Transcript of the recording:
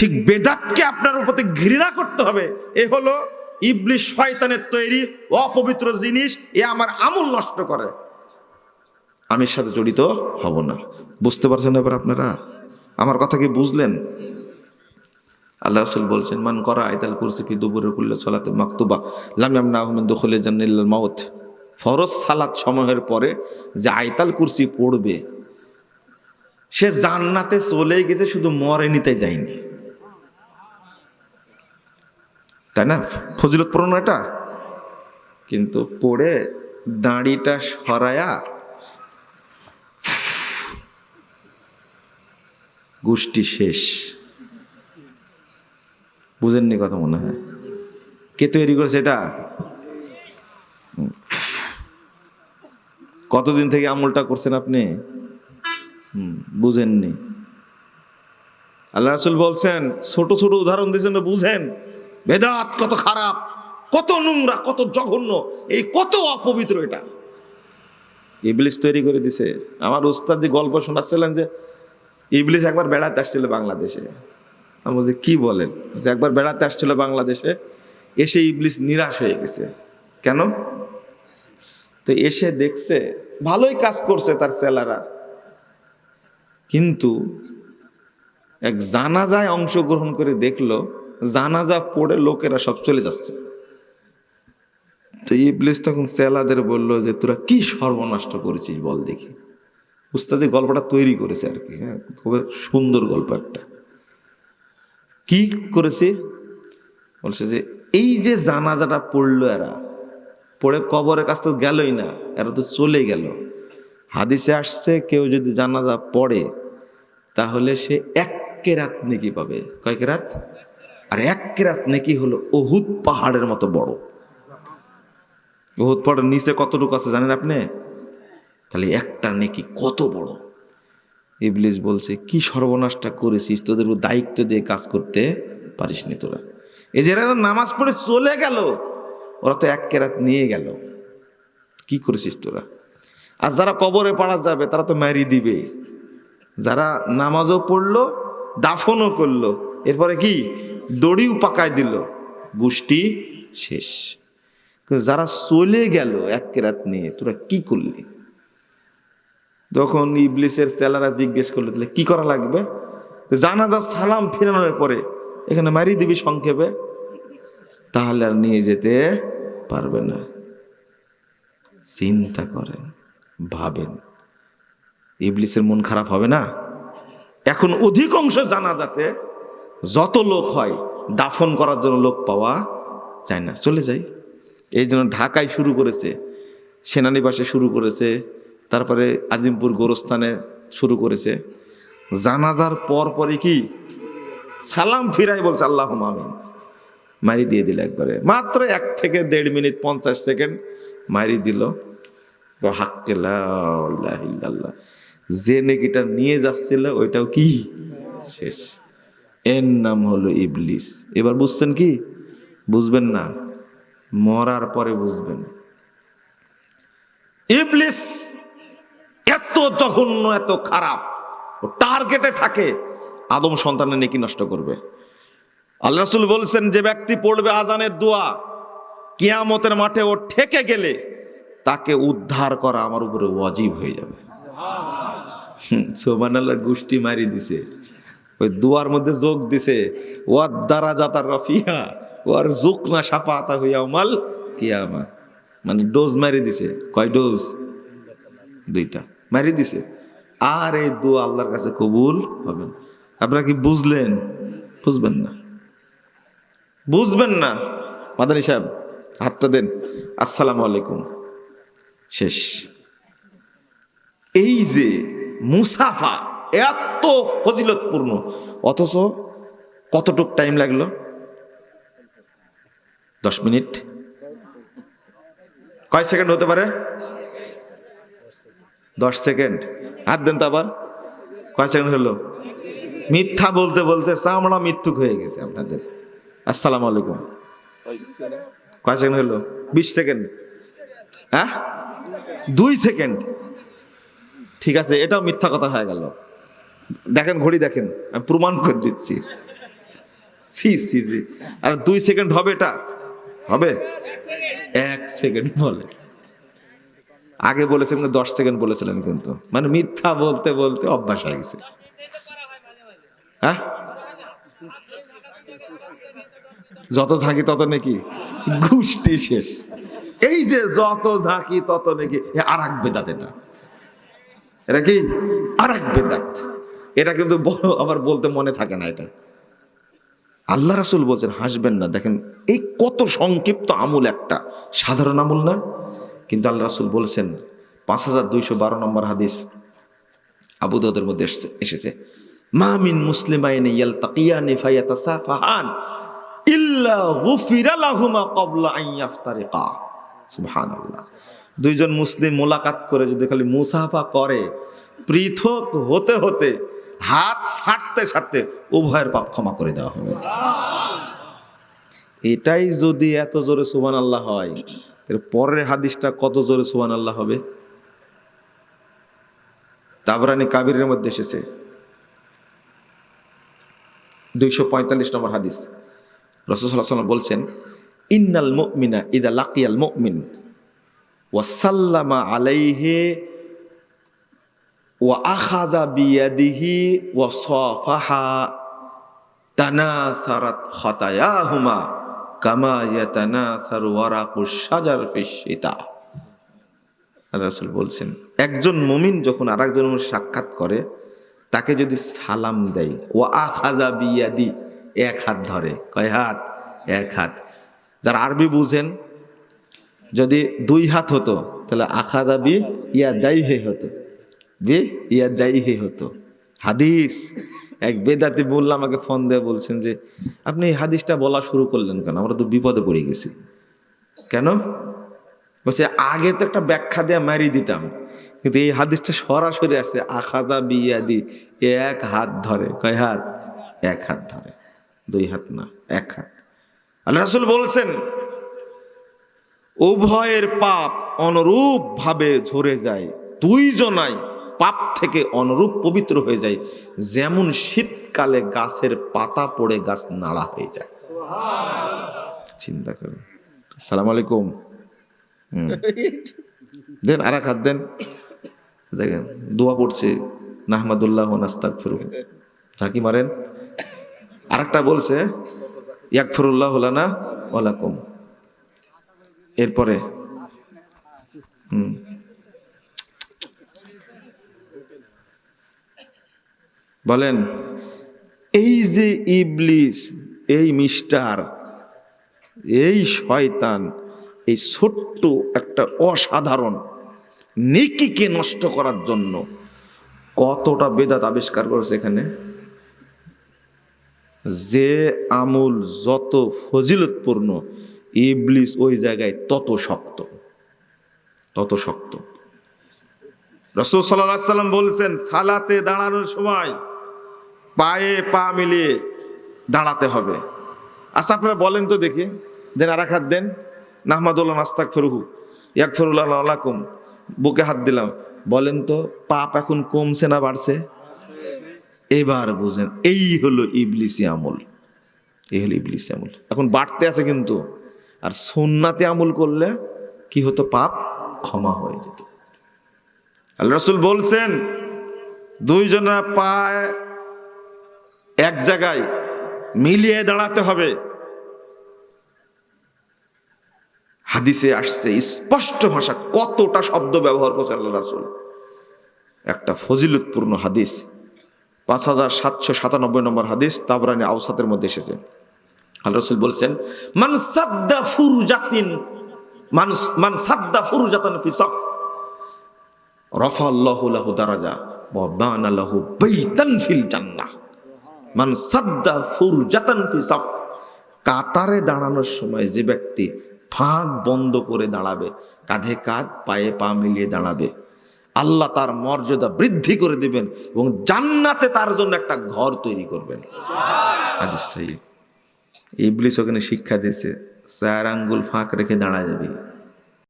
ঠিক বেদাতকে আপনার প্রতি ঘৃণা করতে হবে। এ হলো ইবলিশ শয়তানের তৈরি অপবিত্র জিনিস, এ আমার আমল নষ্ট করে। আমি সাথে জড়িত হব না। বুঝতে পারছেন এবার আপনারা? আমার কথা কি বুঝলেন? আল্লাহ রসুল বলছেন, মান করা আয়তাল কুরসি ফি দুবুরে কুল্লে সালাতে মাকতুবা, লাম ইয়ামনা আহমেদ দখলে জান্নিল্লাল মাউত। ফরজ সালাত সময়ের পরে যে আয়তাল কুরসি পড়বে, সে জান্নাতে চলে গেছে, শুধু মরে নিতে যায়নি। তাই না? ফজিলত পড়ানো এটা? কিন্তু পড়ে দাঁড়িটা সরায়া গোষ্ঠী শেষ। বুঝেননি কথা মনে হয়? কে তৈরি করেছে এটা। কতদিন থেকে আমলটা করছেন আপনি? বুঝেননি। আল্লাহ রাসুল বলছেন, ছোট ছোট উদাহরণ দিয়েছেন, বুঝেন। বেদাত কত খারাপ, কত নোংরা, কত জঘন্য, এই কত অপবিত্র এটা। ইবলিস তৈরি করে দিছে। আমার উস্তাদ যে গল্প শোনাচ্ছিলেন যে ইবলিস একবার বেড়াতে আসছিল বাংলাদেশে। আমি বলছি, কি বলেন? যে একবার বেড়াতে আসছিল বাংলাদেশে, এসে ইবলিস নিরাশ হয়ে গেছে। কেন? তো এসে দেখছে, ভালোই কাজ করছে তার সেলারা। কিন্তু এক জানাজায় অংশগ্রহণ করে দেখল জানাজা পড়ে লোকেরা সব চলে যাচ্ছে। তো ইবলিস তখন সেলাদের বলল যে, তোরা কি সর্বনষ্ট করেছিস বল দেখি। উস্তাদি গল্পটা তৈরি করেছে আর কি হ্যাঁ খুবই সুন্দর গল্প একটা। কি করেছে? বলছে যে, এই যে জানাজাটা পড়ল এরা, পড়ে কবরের কাছ তো গেলই না, এরা তো চলে গেল। হাদিসে আসছে, কেউ যদি জানাজা পড়ে, তাহলে সে এক কেরাত নেকি পাবে। কয় কেরাত? আর এক কেরাত নেকি হলো অহুদ পাহাড়ের মতো বড়। অহুদ পাহাড়ের নিচে কতটুকু আছে জানেন আপনি? তাহলে একটা নেকি কত বড়? ইবলিস বলছে, কি সর্বনাশটা করেছিস? তোদের দায়িত্ব দিয়ে কাজ করতে পারিস নি তোরা। এই যে নামাজ পড়ে চলে গেল, ওরা তো এক কেরাত নিয়ে গেল। কি করেছিস তোরা? আর যারা কবরে পাড়া যাবে, তারা তো ম্যারি দিবে। যারা নামাজও পড়ল, দাফনও করল এরপরে কি? দড়িও পাকায় দিল। গোষ্ঠী শেষ। যারা চলে গেল এক কেরাত নিয়ে, তোরা কি করলি? তখন ইবলিসের সেলারা জিজ্ঞেস করল, তাহলে কি করা লাগবে? জানাজা সালাম ফেরানোর পরে এখানে মারি দিবি সংক্ষেপে। তাহলে আর নিয়ে যেতে পারবে না। চিন্তা করেন, ভাবেন। ইবলিসের মন খারাপ হবে না? এখন অধিকাংশ জানাজাতে যত লোক হয়, দাফন করার জন্য লোক পাওয়া যায় না। চলে যায় এই জন্য ঢাকায় শুরু করেছে, সেনানিবাসে শুরু করেছে, তারপরে আজিমপুর গোরস্থানে শুরু করেছে। জানাজার পর পরে কি? সালাম ফিরাই বলছে আল্লাহ আমিন। মারি দিয়ে দিল একবারে। মাত্র এক থেকে দেড় মিনিট পঞ্চাশ সেকেন্ড মারি দিল। হাক্কেল্লাহ যে নেকিটা নিয়ে যাচ্ছিল, ওইটাও কি? শেষ। এর নাম হলো ইবলিস। এবার বুঝছেন কি? বুঝবেন না। মরার পরে বুঝবেন। ইবলিস এত জঘন্য, এত খারাপ। ও টার্গেটে থাকে। আদম সন্তানের নেকি নষ্ট করবে। আল্লাহ রাসূল বলছেন, যে ব্যক্তি পড়বে আজানের দোয়া, কিয়ামতের মাঠে ও ঠেকে গেলে তাকে উদ্ধার করা আমার উপরে ওয়াজিব হয়ে যাবে। সোমান আল্লাহ গোষ্ঠী মারি দিছে। ওই দুয়ার মধ্যে যোগ দিছে ওয়ার দ্বারা যাতার রফিয়া, ওয়ার জুক না সাফা আতা হইয়া মাল কিয়ামা। মানে ডোজ মারি দিছে। কয় ডোজ? দুইটা। মারি দিছে। আর এই দোয়া আল্লাহর কাছে কবুল হবে না। আপনারা কি বুঝলেন? বুঝবেন না। বুঝবেন না। মাদানী সাহেব, হাতটা দেন। আসসালামু আলাইকুম। শেষ। এই যে মুসাফা এত ফজিলতপূর্ণ। অথচ কতটুক টাইম লাগল? দশ মিনিট। কয় সেকেন্ড হতে পারে? দশ সেকেন্ড হাত দেন তো আবার। কয় সেকেন্ড হলো? মিথ্যা বলতে বলতে চামড়া মিথ্যুক হয়ে গেছে আপনাদের। আসসালামু আলাইকুম। কয় সেকেন্ড হলো? বিশ সেকেন্ড হ্যাঁ? দুই সেকেন্ড ঠিক আছে, এটাও মিথ্যা কথা হয়ে গেল। দেখেন, ঘড়ি দেখেন, আমি প্রমাণ করে দিচ্ছি। C C C. আর দুই সেকেন্ড হবে এটা? হবে? এক সেকেন্ড বলে। আগে বলেছেন দশ সেকেন্ড বলেছিলেন কিন্তু। মানে মিথ্যা বলতে বলতে অভ্যাস হয়ে গেছে। হ্যাঁ? যত ঝাঁকি, তত নাকি। গোষ্ঠী শেষ। এই যে যত ঝাঁকি, তত নাকি। আর এক বেদাত এটা। এটা কি? আর এক বেদাত। এটা কিন্তু বড় আবার বলতে মনে থাকে না এটা। আল্লাহ রাসুল বলছেন, হাসবেন না। দেখেন, এই কত সংক্ষিপ্ত আমল একটা। সাধারণ আমল না, কিন্তু আল্লাহ রাসুল বলছেন, পাঁচ হাজার দুইশো বারো নম্বর হাদিস আবু দাউদের মধ্যে এসেছে এসেছে। মামিন মুসলিমাইনে ইয়াল তাকিয়ানি ইল্লা দুইজন মুসলিম মোলাকাত করে যদি খালি মুসাফা করে, পৃথক হতে হতে হাত ছাড়তে ছাড়তে উভয়ের পাপ ক্ষমা করে দেওয়া হবে। এটাই যদি এত জোরে সুবান আল্লাহ হয় পরের হাদিসটা কত জোরে সুবান আল্লাহ হবে? তাবরানি কাবিরের মধ্যে এসেছে। দুইশো পঁয়তাল্লিশ নম্বর হাদিস। রসুল্লাহ বলছেন, ইন্নাল মুমিনা ইদা লাকিয়াল মুমিন, ওয়াসাল্লামা আলাইহে সাফাহা কামা বলছেন, একজন মুমিন যখন আরেকজন মুমিন সাক্ষাৎ করে, তাকে যদি সালাম দেয় ও আখাজা বিয়াদি, এক হাত ধরে। কয় হাত? এক হাত। যারা আরবি বুঝেন, যদি দুই হাত হতো, তাহলে আখাদা বি ইয়া দাই হতো। বি ইয়া দাই হে হতো। হাদিস। এক বেদাতি বললাম আমাকে ফোন দিয়ে বলছেন যে, আপনি এই হাদিসটা বলা শুরু করলেন কেন? আমরা তো বিপদে পড়ে গেছি। কেন? বলছে, আগে তো একটা ব্যাখ্যা দিয়ে মারি দিতাম, কিন্তু এই হাদিসটা সরাসরি আসছে আখাদা বিয়াদি, এক হাত ধরে। কয় হাত? এক হাত ধরে। দুই হাত না, এক হাত। আল্লাহ রাসূল বলছেন, উভয়ের পাপ অনুরূপ ভাবে ঝরে যায়, দুইজনাই পাপ থেকে অনুরূপ পবিত্র হয়ে যায়। যেমন শীতকালে গাছের পাতা পড়ে গাছ নাড়া হয়ে যায়। চিন্তা করেন। সালাম আলাইকুম। দেন আর এক হাত দেন। দেখেন, দোয়া পড়ছে। নাহমাদুল্লাহ নাস্তাক ফিরু ঝাঁকি মারেন। আরেকটা বলছে ইয়াকফরুল্লাহ না ওয়ালাকুম এরপরে, হুম। বলেন, এই যে ইবলিস, এই মিস্টার এই শয়তান, এই ছোট্ট একটা অসাধারণ নেকিকে নষ্ট করার জন্য কতটা বেদাত আবিষ্কার করেছে এখানে? যে আমল যত ফজিলতপূর্ণ, ইবলিস ওই জায়গায় তত শক্ত তত শক্ত। রসুল সাল্লাম বলছেন, সালাতে দাঁড়ানোর সময় পায়ে পা মিলিয়ে দাঁড়াতে হবে। আচ্ছা আপনারা বলেন তো দেখি। দেন আর এক হাত দেন। নাহমাদুল্লাহ নাস্তাক ফেরুহু ইয়াক ফেরুল্লাহ আলাকুম বুকে হাত দিলাম। বলেন তো, পাপ এখন কমছে না বাড়ছে? এবার বুঝেন, এই হলো ইবলিসি আমল। এই হলো ইবলিসি আমল। এখন বাড়তে আছে কিন্তু। আর সুন্নাতে আমল করলে কি হতো? পাপ ক্ষমা হয়ে যেত। আল্লাহ রসুল বলছেন, দুইজনের পায় এক জায়গায় মিলিয়ে দাঁড়াতে হবে। হাদিসে আসছে, স্পষ্ট ভাষা, কতটা শব্দ ব্যবহার করছে আল্লাহ রাসুল। একটা ফজিলতপূর্ণ হাদিস, পাঁচ হাজার সাতশো সাতানব্বই নম্বর হাদিস তাবরানি আউসাতের মধ্যে এসেছে। আল্লাহ রসুল বলছেন, মান সাদ্দা ফুরজাতিন, মান মান সাদ্দা ফুরজাতান ফি সফ। রফা আল্লাহু লাহু দারাজা বানা লাহু বাইতান ফিল জান্নাহ। মান সাদ্দা ফুরজাতান ফি সফ। কাতারে দাঁড়ানোর সময় যে ব্যক্তি ফাঁক বন্ধ করে দাঁড়াবে, কাঁধে কাঁধ, পায়ে পা মিলিয়ে দাঁড়াবে, আল্লাহ তার মর্যাদা বৃদ্ধি করে দিবেন এবং জান্নাতে তার জন্য একটা ঘর তৈরি করবেন। সহিহ ইবলিস ওখানে শিক্ষা দিয়েছে চার আঙ্গুল ফাঁক রেখে দাঁড়া যাবে।